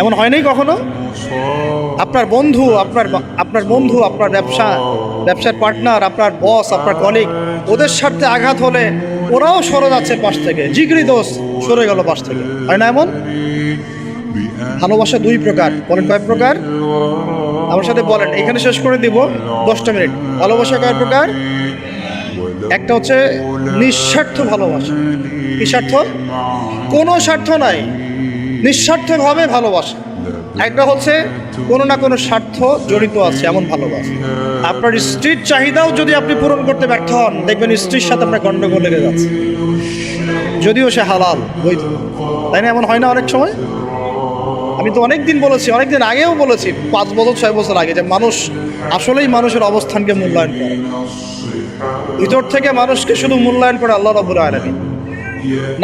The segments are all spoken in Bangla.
এমন হয়নি কখনো? আপনার বন্ধু, আপনার আপনার বন্ধু, আপনার ব্যবসা, ব্যবসার পার্টনার আপনার বস আপনার কলিগ ওদের স্বার্থে আঘাত হলে ওরাও সরে যাচ্ছে পাশ থেকে। জিগরি দোষ সরে গেল পাশ থেকে। হয় না এমন? ভালোবাসা দুই প্রকার। বলেন কয় প্রকার? আমার সাথে বলেন, এখানে শেষ করে দিব। দশটা মিনিট। ভালোবাসা কয় প্রকার? একটা হচ্ছে নিঃস্বার্থ ভালোবাসা। কি স্বার্থ? কোনো স্বার্থ নাই। নিঃস্বার্থভাবে ভালোবাসা। একটা হচ্ছে কোনো না কোনো স্বার্থ জড়িত আছে এমন ভালোবাসা। আপনার স্ত্রীর চাহিদাও যদি আপনি পূরণ করতে ব্যর্থ হন দেখবেন স্ত্রীর সাথে আপনার গণ্ডগোল লেগে যাচ্ছে। যদিও সে হালাল বৈধ। তাই না এমন হয় না অনেক সময়? আমি তো অনেক দিন বলেছি অনেক দিন আগেও বলেছি পাঁচ বছর ছয় বছর আগে যে মানুষ আসলেই মানুষের অবস্থানকে মূল্যায়ন করে। ভিতর থেকে মানুষকে শুধু মূল্যায়ন করে আল্লাহ রবুল আলমী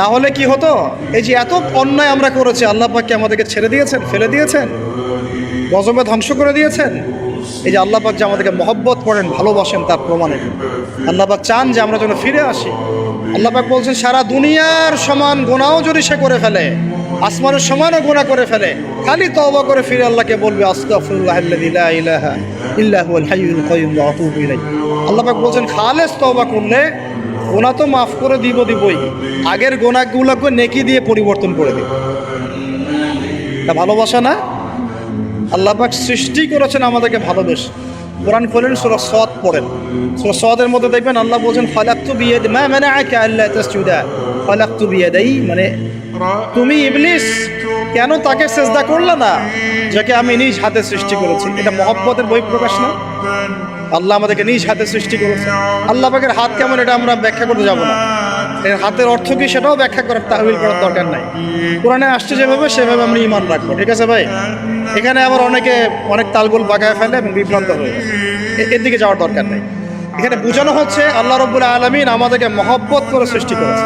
না হলে কি হতো? এই যে এত অন্যায় আমরা করেছি, আল্লাহ পাককে আমাদেরকে ছেড়ে দিয়েছেন, ফেলে দিয়েছেন? গজবে ধ্বংস করে দিয়েছেন? এই যে আল্লাহ পাক যে আমাদেরকে মহব্বত করেন, ভালোবাসেন তার প্রমাণে। আল্লাহ পাক চান যে আমরা যেন ফিরে আসি। আল্লাহ পাক বলছেন, সারা দুনিয়ার সমান গোনাও যদি সে করে ফেলে, আসমানের সমানও গোনা করে ফেলে, খালি তওবা করে ফিরে আল্লাহকে বলবে ইলাইহি। আল্লাহ পাক বলছেন, খালেস তওবা করলে গোনা তো মাফ করে দিব দিবই। আগের গোনাগুলোকে নেকি দিয়ে পরিবর্তন করে দিব। ভালোবাসা না? আল্লাহ পাক সৃষ্টি করেছেন আমাদেরকে ভালোবেসে। কোরআন খোলেন সুরা সদ পড়েন। সুরা সদের মধ্যে দেখবেন আল্লাহ বলছেন, ফালাক্তু বিয়াদ মা মানে আকে আল্লাহ তাসজুদা। ফালাক্তু বিয়াদাই মানে তুমি ইবলিস, কেন তাকে সেজদা করলে না, যাকে আমি নিজ হাতে সৃষ্টি করেছি? এটা মহব্বতের বহিঃপ্রকাশ না? আল্লাহ আমাদেরকে নিজ হাতে সৃষ্টি করেছে। আল্লাহ পাকের হাত কেমন, এটা আমরা ব্যাখ্যা করতে যাব না। এর হাতের অর্থ কি সেটাও ব্যাখ্যা করার তাহবিল করার দরকার নাই। কোরআনে আসছে যেভাবে, সেভাবে আমরা ইমান রাখব। ঠিক আছে ভাই? এখানে আবার অনেকে অনেক তালগোল বাগায় ফেলে এবং বিভ্রান্ত হয়ে এর দিকে যাওয়ার দরকার নেই। এখানে বোঝানো হচ্ছে আল্লাহ রব্বুল আলমিন আমাদেরকে মহব্বত করে সৃষ্টি করেছে।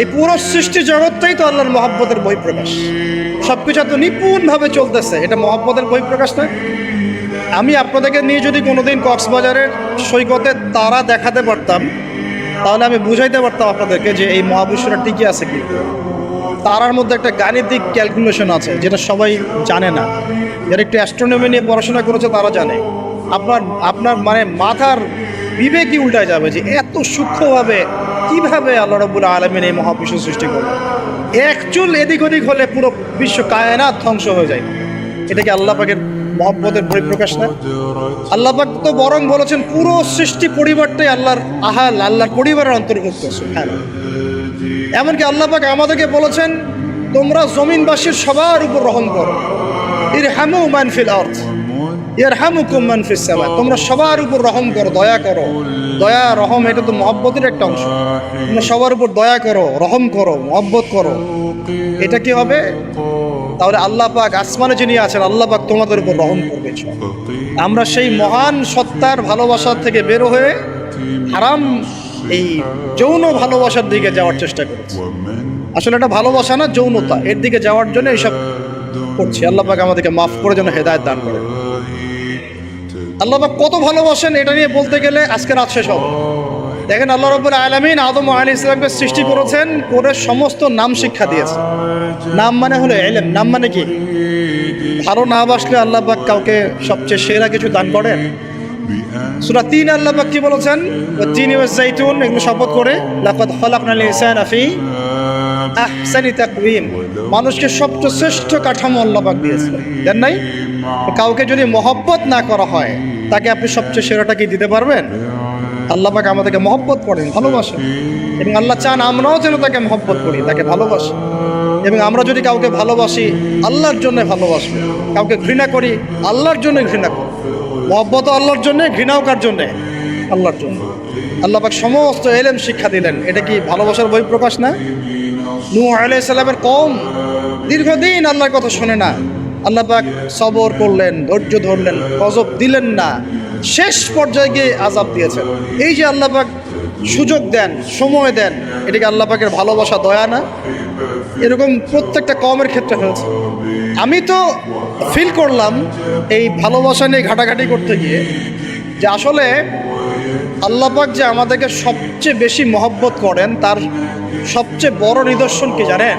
এই পুরো সৃষ্টি জগৎটাই তো আল্লাহর মহব্বতের বহিঃপ্রকাশ। সব কিছু এত নিপুণভাবে চলতেছে। এটা মহব্বতের বহিঃপ্রকাশ না আমি আপনাদেরকে নিয়ে যদি কোনোদিন কক্সবাজারের সৈকতে তারা দেখাতে পারতাম তাহলে আমি বুঝাইতে পারতাম আপনাদেরকে যে এই মহাবিশ্বটা টিকে আছে কি। তারার মধ্যে একটা গাণিতিক ক্যালকুলেশন আছে, যেটা সবাই জানে না। যারা একটু অ্যাস্ট্রোনমি নিয়ে পড়াশোনা করেছে, তারা জানে। আপনার আপনার মানে মাথার বিবেকই উল্টায় যাবে যে এত সূক্ষ্মভাবে কীভাবে আল্লাহ রবুল আলমিন এই মহাবিশ্ব সৃষ্টি করবে এক চুল এদিক ওদিক হলে পুরো বিশ্ব কায়নাত ধ্বংস হয়ে যায়। এটা কি আল্লাহ পাকের মহব্বতের পরিপ্রকাশ না? আল্লাহ পাক তো বরং বলেছেন, পুরো সৃষ্টি পরিবারটাই আল্লাহর আহাল, আল্লাহর পরিবারের অন্তর্ভুক্ত। এমনকি আল্লাহ পাক আমাদেরকে বলেছেন, তোমরা জমিনবাসীর সবার উপর রহম করো। ইর হ্যামু অর্থ তোমরা সবার উপর রহম করো, দয়া করো। দয়া, রহম, এটা তো মহব্বতের একটা অংশ। তোমরা সবার উপর দয়া করো, রহম করো, মহব্বত করো। এটা কি হবে? তাহলে আল্লাহ পাক আসমানে যিনি আছেন, আল্লাহ পাক তোমাদের উপর রহম করবে আমরা সেই মহান সত্তার ভালোবাসা থেকে বের হয়ে হারাম এই যৌন ভালোবাসার দিকে যাওয়ার চেষ্টা করেছি। আসলে এটা ভালোবাসা না, যৌনতা। এর দিকে যাওয়ার জন্য এইসব করছি। আল্লাহ পাক আমাদেরকে মাফ করে যেন হেদায়ত দান করে। আল্লাহ কত ভালোবাসেন এটা নিয়ে বলতে গেলে আজকে রাত শেষ হবে। দেখেন আল্লাহ রব্বুল আলমিন আদম আলী ইসলামকে সৃষ্টি করেছেন, করে সমস্ত নাম শিক্ষা দিয়েছে নাম মানে হলো এলেম, নাম মানে কি? ভালো না বাসলে আল্লাহ পাক কাউকে সবচেয়ে সেরা কিছু দান করেন। সুরা তিন আল্লাহ পাক কি বলেছেন? তিন জাইতুন এগুলো শপথ করে, লাকাদ খালাকনাল ইনসানা ফি আহসানি তাকওয়িম। মানুষকে সবচেয়ে শ্রেষ্ঠ কাঠামো আল্লাহ পাক দিয়েছেন। দেন নাই? কাউকে যদি মহব্বত না করা হয়, তাকে আপনি সবচেয়ে সেরাটা কি দিতে পারবেন? আল্লাহ পাক আমাদেরকে মহব্বত করেন, ভালোবাসেন। এবং আল্লাহ চান আমরাও যেন তাকে মহব্বত করি, তাকে ভালোবাসি। এবং আমরা যদি কাউকে ভালোবাসি, আল্লাহর জন্য ভালোবাসবো। কাউকে ঘৃণা করি, আল্লাহর জন্য ঘৃণা করি। মহব্বত আল্লাহর জন্য, ঘৃণাও কার জন্যে? আল্লাহর জন্য। আল্লাহ পাক সমস্ত এলেম শিক্ষা দিলেন। এটা কি ভালোবাসার বই প্রকাশ না? নূহ আলাইহিস সালামের কম দীর্ঘদিন আল্লাহর কথা শোনে না। আল্লাহ পাক সবর করলেন, ধৈর্য ধরলেন, গজব দিলেন না। শেষ পর্যায়ে গিয়ে আজাব দিয়েছেন। এই যে আল্লাহ পাক সুযোগ দেন, সময় দেন, এটাকে আল্লাহ পাকের ভালোবাসা, দয়া না? এরকম প্রত্যেকটা কমের ক্ষেত্রে হয়েছে। আমি তো ফিল করলাম এই ভালোবাসা নিয়ে ঘাটাঘাটি করতে গিয়ে যে আসলে আল্লাপাক যে আমাদেরকে সবচেয়ে বেশি মহব্বত করেন, তার সবচেয়ে বড় নিদর্শন কি জানেন?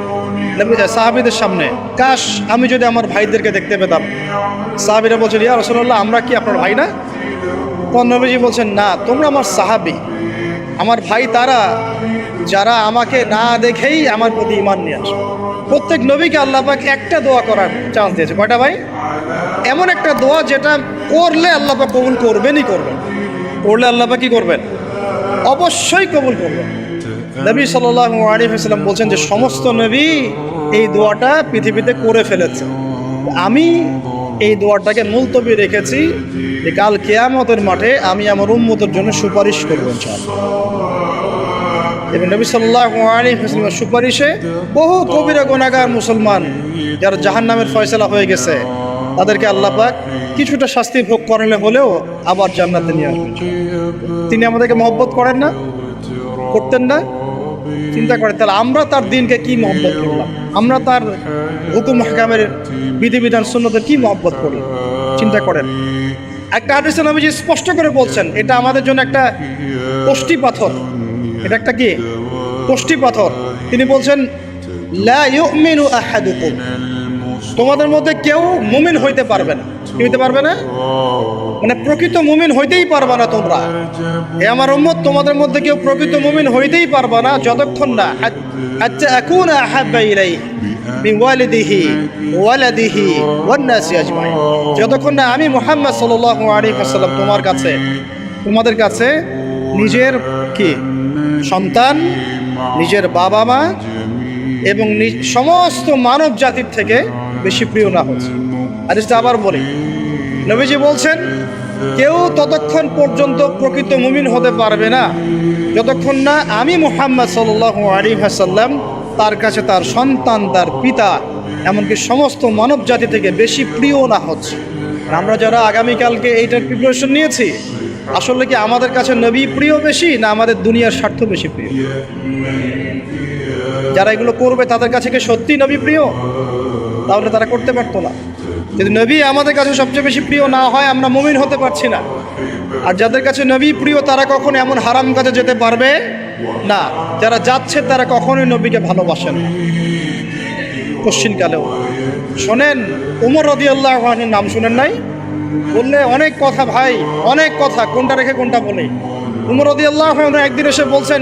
সাহাবিদের সামনে, কাশ, আমি যদি আমার ভাইদেরকে দেখতে পেতাম। সাহাবিরা বলছেন, ইয়া রসল্লাহ আমরা কি আপনার ভাই না? নবীজি বলছেন, না, তোমরা আমার সাহাবি। আমার ভাই তারা, যারা আমাকে না দেখেই আমার প্রতি ইমান নিয়ে আসে। প্রত্যেক নবীকে আল্লাহ পাক একটা দোয়া করার চান্স দিয়েছে। কয়টা ভাই? এমন একটা দোয়া যেটা করলে আল্লাহ কবুল করবেনই করবেন। করলে আল্লাহ কি করবেন? অবশ্যই কবুল করবেন। নবী সাল্লাহ আলিফাল্লাম বলছেন যে সমস্ত নবী এই দোয়াটা পৃথিবীতে করে ফেলেছে। আমি এই দোয়াটাকে মুলতবি রেখেছি যে কাল কেয়ামতের মাঠে আমি আমার উন্মতের জন্য সুপারিশ করব এবং নবী সাল্লাহ সুপারিশে বহু কবিরা গোনাগার মুসলমান যারা জাহান নামের ফয়সলা হয়ে গেছে, তাদেরকে আল্লাহ পাক কিছুটা শাস্তি ভোগ করালে হলেও আবার জান্নাতে নিয়ে আসবেন তিনি আমাদেরকে মহব্বত করেন না, করতেন না। চিন্তা করে, তাহলে আমরা তার দিনকে কি মহব্বত করলাম? আমরা তার হুকুম হাকামের বিধিবিধান শূন্যতে কি মহব্বত করি চিন্তা করেন। একটা আর্টিশান আমি যে স্পষ্ট করে বলছেন, এটা আমাদের জন্য একটা কষ্টি পাথর। এটা একটা কি? কষ্টি পাথর। তিনি বলছেন, লা ইউমিনু আহাদুকুম। তোমাদের মধ্যে কেউ মুমিন হইতে পারবে না। কি হইতে পারবে না? মানে প্রকৃত মুমিন হইতেই পারবে না তোমরা। এ আমার উম্মত, তোমাদের মধ্যে কেউ প্রকৃত মুমিন হইতেই পারবে না, যতক্ষণ না আচ্ছা এখন আহাব্বা ইলাই মিন ওয়ালিদিহি ওয়ালাদিহি ওয়ান নাসি আজমাইন। যতক্ষণ না আমি মুহাম্মদ সাল্লাল্লাহু আলাইহি ওয়াসাল্লাম তোমার কাছে তোমাদের কাছে নিজের কি? সন্তান, নিজের বাবা মা এবং সমস্ত মানব জাতির থেকে বেশি প্রিয় না হচ্ছে। আর এটা আবার বলি। নবীজি বলছেন, কেউ ততক্ষণ পর্যন্ত প্রকৃত মুমিন হতে পারবে না। যতক্ষণ না আমি মোহাম্মদ সাল আলী হাসাল্লাম তার কাছে তার সন্তান, তার পিতা, এমনকি সমস্ত মানব জাতি থেকে বেশি প্রিয় না হচ্ছে। আমরা যারা আগামীকালকে এইটার প্রিপারেশন নিয়েছি, আসলে কি আমাদের কাছে নবী প্রিয় বেশি, না আমাদের দুনিয়ার স্বার্থ বেশি প্রিয়? যারা এগুলো করবে তাদের কাছে কি সত্যি নবী প্রিয়? তাহলে তারা করতে পারতো না। যদি নবী আমাদের কাছে সবচেয়ে বেশি প্রিয় না হয়, আমরা মুমিন হতে পারছি না। আর যাদের কাছে নবী প্রিয়, তারা কখনো এমন হারাম কাজে যেতে পারবে না। যারা যাচ্ছে, তারা কখনোই নবীকে ভালোবাসেন পশ্চিমকালেও শোনেন, উমর রদি আল্লাহ নাম শুনেন নাই? বললে অনেক কথা ভাই, অনেক কথা। কোনটা রেখে কোনটা বলে? উমর রদি আল্লাহ একদিন এসে বলছেন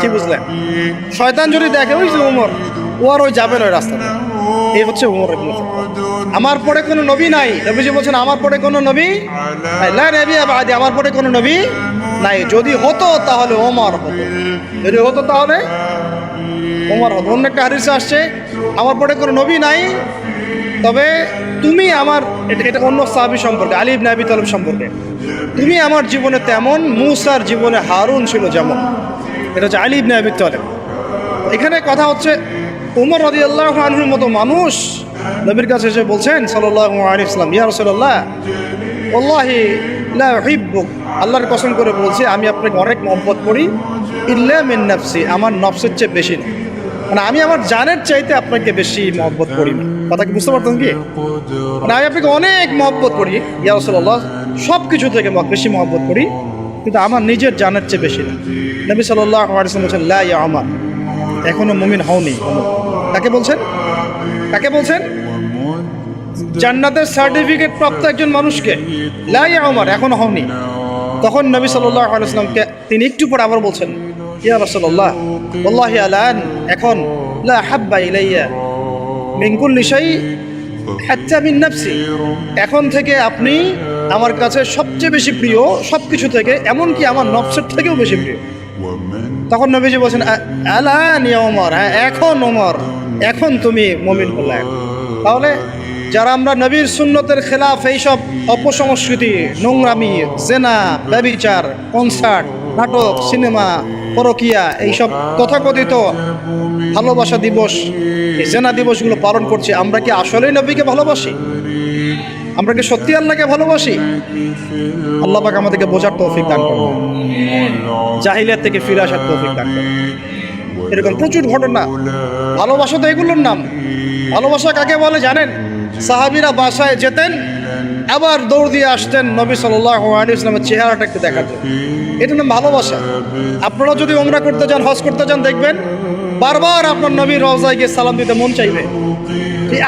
কি বুঝলেন শয়তান যদি দেখে, ওই যে উমর, ও আর ওই যাবে না ওই রাস্তাতে এই হচ্ছে উমর আমার পরে কোনো নবী নাই। নবীজি বলছেন, আমার পরে কোনো নবী নবী আমার পরে কোনো নবী নাই। যদি হতো, তাহলে ওমর হতো। যদি হতো, তাহলে ওমর হতো। অন্য একটা হাদিসে আসছে, আমার পরে কোনো নবী নাই, তবে তুমি আমার এটা অন্য সাহাবি সম্পর্কে, আলী ইবনে আবি তালিব সম্পর্কে। তুমি আমার জীবনে তেমন, মুসার জীবনে হারুন ছিল যেমন। এটা হচ্ছে আলী ইবনে আবি তালেব। এখানে কথা হচ্ছে উমর রদি আল্লাহ আনহুর মতো মানুষ নবীর কাছে এসে বলছেন সাল্লাহ আলী ইসলাম ইয়া রসল্লাহ আল্লাহি লা উহিব্বুক আল্লাহর কসম করে বলছি, আমি আপনাকে অনেক মহব্বত করি, ইল্লা মিন নাফসি, আমার নফসের চেয়ে বেশি না। মানে আমি আমার জানের চাইতে আপনাকে বেশি মহব্বত করি না। কথা কি বুঝতে পারতাম কি? মানে আমি আপনাকে অনেক মহব্বত করি, ইয়া রসল্লাহ সব কিছু থেকে বেশি মহব্বত করি, কিন্তু আমার নিজের জানের চেয়ে বেশি না। নবী আলিয়াল্লাম বলছেন, লা ইয়া এখনও মুমিন হওনি। কাকে বলছেন? কাকে বলছেন? জান্নাতের সার্টিফিকেট প্রাপ্ত একজন মানুষকে। লাই আমার এখনও হওনি। তখন নবী আলাইসলামকে তিনি একটু পরে আবার বলছেন, ইয়া এখন লা মিঙ্কুল নিশাই এখন থেকে আপনি আমার কাছে সবচেয়ে বেশি প্রিয় সব কিছু থেকে, এমনকি আমার নফসের থেকেও বেশি প্রিয়। তখন নবীজি বলছেন, "আ- আলান ওমর হ্যাঁ এখন ওমর এখন তুমি মমিন হলে। তাহলে যারা আমরা নবীর সুন্নতের খেলাফ এইসব অপসংস্কৃতি, নোংরামি, জেনা, ব্যবিচার, কনসার্ট, নাটক, সিনেমা, পরকিয়া এইসব তথাকথিত ভালোবাসা দিবস জেনা দিবসগুলো পালন করছি, আমরা কি আসলেই নবীকে ভালোবাসি? আমরা কি সত্যি আল্লাহকে ভালোবাসি। আল্লাহ পাক আমাদেরকে বোঝার তৌফিক দান করুন। জাহিলিয়াত থেকে ফিরে আসার তৌফিক দান করুন। এরকম প্রচুর ঘটনা। ভালোবাসা তো এগুলোর নাম। ভালোবাসা কাকে বলে জানেন? সাহাবিরা বাসায় যেতেন, আবার দৌড় দিয়ে আসতেন নবী সাল্লাহ ইসলামের চেহারাটা একটু দেখার জন্য এটা নাম ভালোবাসা। আপনারা যদি ওমরা করতে যান, হজ করতে যান, দেখবেন বারবার আপনার নবীর রওজায় গিয়ে সালাম দিতে মন চাইবে?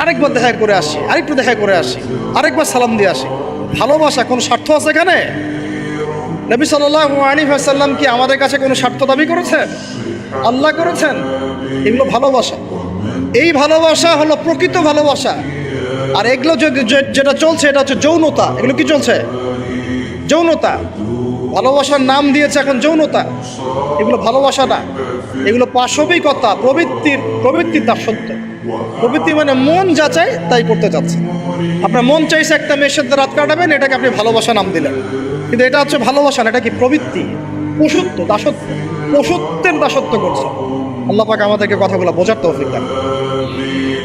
আরেকবার দেখা করে আসি, আরেকটু দেখা করে আসি, আরেকবার সালাম দিয়ে আসি। ভালোবাসা কোনো স্বার্থ আছে এখানে? নবী সাল্লাহ কি আমাদের কাছে কোনো স্বার্থ দাবি করেছেন? আল্লাহ করেছেন? এগুলো ভালোবাসা। এই ভালোবাসা হলো প্রকৃত ভালোবাসা। আর এগুলো যেটা চলছে, এটা হচ্ছে যৌনতা। এগুলো কি চলছে? যৌনতা। ভালোবাসার নাম দিয়েছে এখন যৌনতা। এগুলো ভালোবাসা না। এগুলো পাশবিকতা প্রবৃত্তির প্রবৃত্তির দাসত্ব। প্রবৃত্তি মানে মন যা চায় তাই করতে চাচ্ছে। আপনার মন চাইছে একটা মেয়ের সাথে রাত কাটাবেন, এটাকে আপনি ভালোবাসা নাম দিলেন। কিন্তু এটা হচ্ছে ভালোবাসা না, এটা কি প্রবৃত্তি? পশুত্ব, দাসত্ব। পশুত্বের দাসত্ব করছে। আল্লাহ পাক আমাদেরকে কথাগুলো বোঝার তৌফিক দান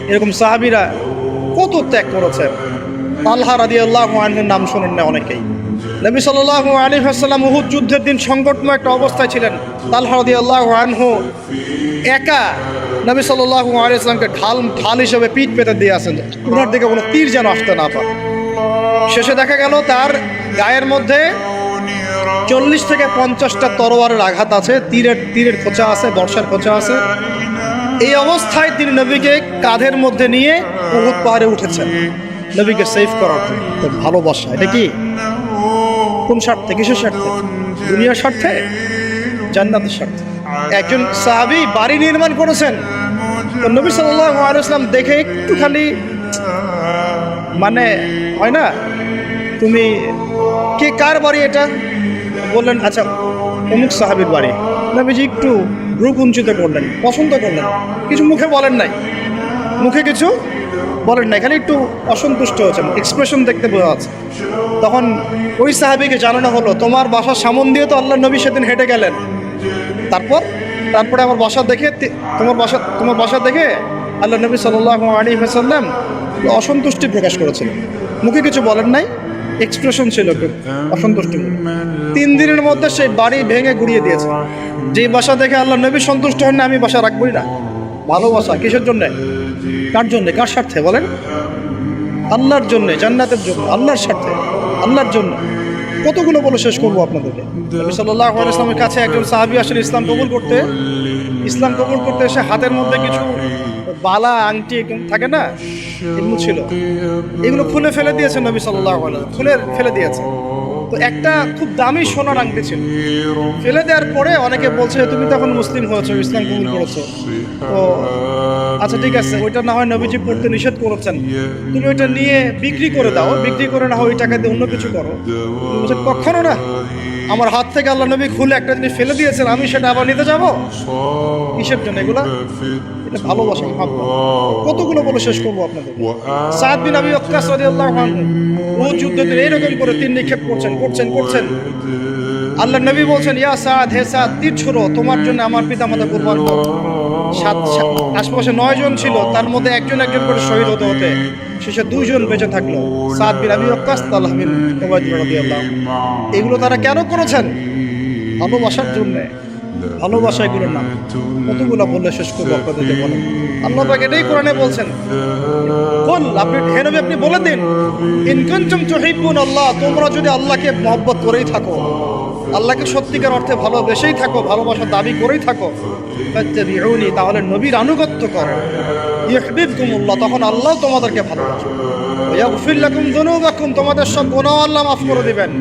এরকম সাহাবিরা কত ত্যাগ করেছে। আল্লাহ রাদি আল্লাহ নাম শোনেন না অনেকেই। নবী সাল্লাহ আলী হাসাল্লাম উহুদ যুদ্ধের দিন সংকটময় একটা অবস্থায় ছিলেন। তাল্লাহ রাদি আল্লাহ আনহু একা নবী সাল্লাহ আলী ইসলামকে ঢাল ঢাল হিসেবে পিঠ পেতে দিয়ে আসেন। ওনার দিকে কোনো তীর যেন আসতে না পারে। শেষে দেখা গেল তার গায়ের মধ্যে চল্লিশ থেকে পঞ্চাশটা তরোয়ারের আঘাত আছে। তীরের তীরের খোঁচা আছে, বর্ষার খোঁচা আছে। এই অবস্থায় তিনি নবীকে কাঁধের মধ্যে নিয়ে উহুদ পাহাড়ে উঠেছেন। নবীকে সেভ করার ভালোবাসা। এটা কি? কোন স্বার্থে, কিসের স্বার্থে? দুনিয়ার স্বার্থে? জান্নাতের স্বার্থে। একজন সাহাবি বাড়ি নির্মাণ করেছেন। নবী আলাইসলাম দেখে একটু খালি মানে হয় না? তুমি, কে, কার বাড়ি এটা? বললেন আচ্ছা অমুক সাহাবির বাড়ি। নবীজি একটু ভ্রু কুঞ্চিত করলেন, পছন্দ করলেন। কিছু মুখে বলেন নাই। মুখে কিছু বলেন নাই খালি একটু অসন্তুষ্ট হয়েছেন এক্সপ্রেশন দেখতে বোঝা যাচ্ছে। তখন ওই সাহাবিকে জানানো হলো, তোমার বাসার সামন দিয়ে তো আল্লাহ নবী সেদিন হেঁটে গেলেন। তারপর? তারপরে আমার বাসা দেখে তোমার বাসা তোমার বাসা দেখে আল্লাহ নবী সাল্লাহ আলী হাসাল্লাম অসন্তুষ্টি প্রকাশ করেছিলেন মুখে কিছু বলেন নাই এক্সপ্রেশন ছিল অসন্তুষ্টি। তিন দিনের মধ্যে সেই বাড়ি ভেঙে গুড়িয়ে দিয়েছে। যেই বাসা দেখে আল্লাহ নবী সন্তুষ্ট হন না, আমি বাসা রাখবই না। ভালোবাসা, কিসের জন্যে? কার জন্যে? কার স্বার্থে? বলেন। আল্লাহর জন্যে, জান্নাতের জন্য, আল্লাহর স্বার্থে, আল্লাহর জন্য। কতগুলো বলে শেষ করব আপনাদেরকে? নবী সাল্লাহ ইসলামের কাছে একজন সাহাবি আসেন ইসলাম কবুল করতে, ইসলাম কবুল করতে এসে হাতের মধ্যে কিছু বালা, আংটি থাকে না, এগুলো ছিল। এগুলো খুলে ফেলে দিয়েছে নবী সাল্লাহ খুলে ফেলে দিয়েছে তো একটা খুব দামি সোনার আংটি ছিল ফেলে দেওয়ার পরে অনেকে বলছে তুমি তখন মুসলিম হয়েছো, ইসলাম কবুল করেছ। তো আচ্ছা ঠিক আছে, ওইটা না হয় নবীজি পড়তে নিষেধ করেছেন। তুমি ওইটা নিয়ে বিক্রি করে দাও, বিক্রি করে না হয় ওই টাকা দিয়ে অন্য কিছু করো। কখনো না। আমার হাত থেকে আল্লাহ নবী খুলে একটা জিনিস ফেলে দিয়েছেন, আমি সেটা আবার নিতে যাব? কিসের জন্য এগুলা? ভালোবাসা। কতগুলো বলে শেষ করব আপনাদের? ও এইরকম করে তিন নিক্ষেপ করছেন করছেন করছেন। আল্লাহ নবী বলছেন, ইয়া সাদ, হে সাদ, তীর ছুড়ো, তোমার জন্য আমার পিতা মাতা কুরবান সাত আশপাশে নয় জন ছিল, তার মধ্যে একজন একজন করে শহীদ হতে হতে শেষে দুইজন বেঁচে থাকল। সাদ বিন আবি ওবায়দুল্লাহ এগুলো তারা কেন করেছেন? ভালোবাসার জন্য। ভালোবাসা এগুলোর নাম। কতগুলো বললে শেষ করব আপনাদেরকে বলেন। আল্লাহ পাক এটাই কোরআনে বলছেন। বল, আপনি হে আপনি বলে দিন। ইনকানচুম তুহিব্বুন আল্লাহ, তোমরা যদি আল্লাহকে মহব্বত করেই থাকো, আল্লাহকে সত্যিকার অর্থে ভালোবেসেই থাকো, ভালোবাসার দাবি করেই থাকো, ফাত্তাবিউনি, তাহলে নবীর আনুগত্য করো। ইউহিব্বুকুমুল্লাহ, তখন আল্লাহ তোমাদেরকে ভালোবাসে। তোমাদের সব গুনাহ আল্লাহ মাফ করে দিবেন।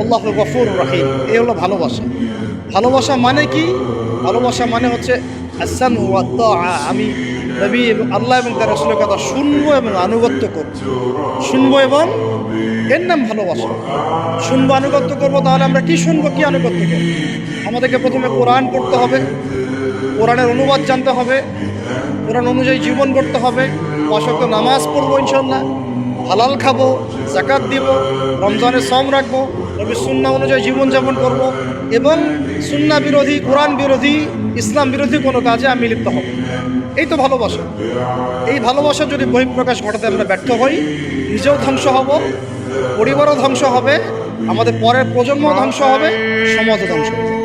আল্লাহু গফুর রহিম, এই হলো ভালোবাসা। ভালোবাসা মানে কি? ভালোবাসা মানে হচ্ছে আমি নবী এবং আল্লাহ এবং তার রসুলের কথা শুনব এবং আনুগত্য করব। শুনব এবং এর নাম ভালোবাসা। শুনব, আনুগত্য করব, তাহলে আমরা কি শুনব, কি আনুগত্য করব? আমাদেরকে প্রথমে কোরআন পড়তে হবে, কোরআনের অনুবাদ জানতে হবে, কোরআন অনুযায়ী জীবন করতে হবে অসক্ত নামাজ পড়ব ইনশাল্লাহ হালাল খাব, জাকাত দিব, রমজানের সম রাখব, নবী সুন্না অনুযায়ী জীবনযাপন করব এবং সুন্না বিরোধী, কোরআন বিরোধী, ইসলাম বিরোধী কোনো কাজে আমি লিপ্ত হব। এই তো ভালোবাসা। এই ভালোবাসা যদি বহিঃপ্রকাশ ঘটাতে আমরা ব্যর্থ হই, নিজেও ধ্বংস হব, পরিবারও ধ্বংস হবে, আমাদের পরের প্রজন্ম ধ্বংস হবে, সমাজও ধ্বংস হবে।